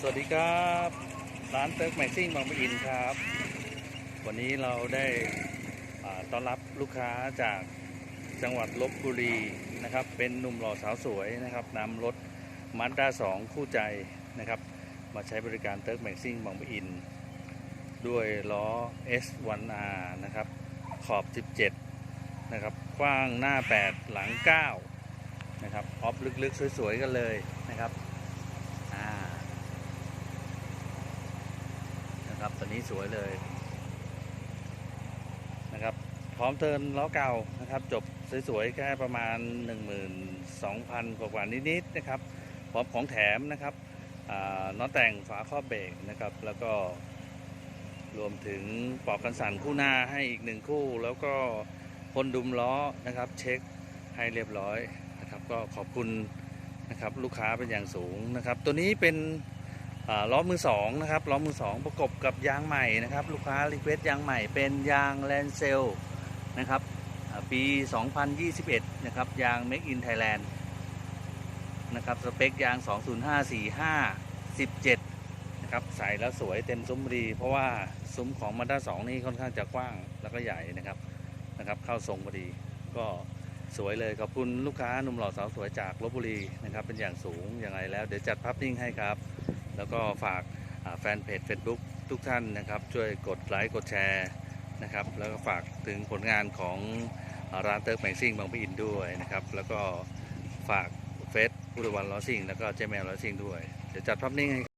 สวัสดีครับร้านเติร์กแม็กซิ่งบางปะอินครับ วันนี้เราได้ต้อนรับลูกค้าจากจังหวัดลบบุรีนะครับ เป็นหนุ่มหล่อสาวสวยนะครับนำรถมาด้า2คู่ใจนะครับ มาใช้บริการเติร์กแม็กซิ่งบางปะอิน ด้วยล้อ S1R นะครับขอบ 17 นะครับกว้างหน้า 8 หลัง 9 นะครับออฟลึกๆ สวยๆ กันเลยนะครับ อ่า นะครับตัวนี้สวยเลยนะครับ พร้อมเทิร์นล้อเก่านะครับ จบสวยๆแค่ประมาณ 12,000กว่านิดๆนะครับ พร้อมของแถมนะครับน็อตแต่งฝาครอบเบรกนะครับ แล้วก็รวมถึงปลอกกันสั่นคู่หน้าให้อีกหนึ่งคู่ แล้วก็พ่นดุมล้อนะครับ เช็คให้เรียบร้อยนะครับ ก็ขอบคุณนะครับลูกค้าเป็นอย่างสูงนะครับ ตัวนี้เป็น ล้อมือสองนะครับล้อมือสองประกบกับยางใหม่นะครับ ลูกค้ารีเควสยางใหม่เป็นยางแลนเซลนะครับอ่าปี 2021 นะครับ ยาง Make in Thailand นะครับ สเปคยาง 205 45 17 นะครับ ใส่แล้วสวยเต็มซุ้มดี เพราะว่าซุ้มของมาด้า2นี่ค่อนข้างจะกว้างแล้วก็ใหญ่นะครับ นะครับ เข้าทรงพอดี ก็สวยเลย ขอบคุณลูกค้าหนุ่มหล่อสาวสวยจากลบบุรีนะครับ เป็นอย่างสูง อย่างไรแล้ว เดี๋ยวจัดภาพนิ่งให้ครับ แล้วก็ฝากแฟนเพจ Facebook ทุกท่านนะครับ ช่วยกดไลค์กดแชร์นะครับ แล้วก็ฝากถึงผลงานของร้านเติร์กแมงซิ่งบางปะอินด้วยนะครับ แล้วก็ฝากเฟซอุดวันลอซิ่งแล้วก็เจแมวล้อซิ่งด้วย เดี๋ยวจัดภาพนิ่งให้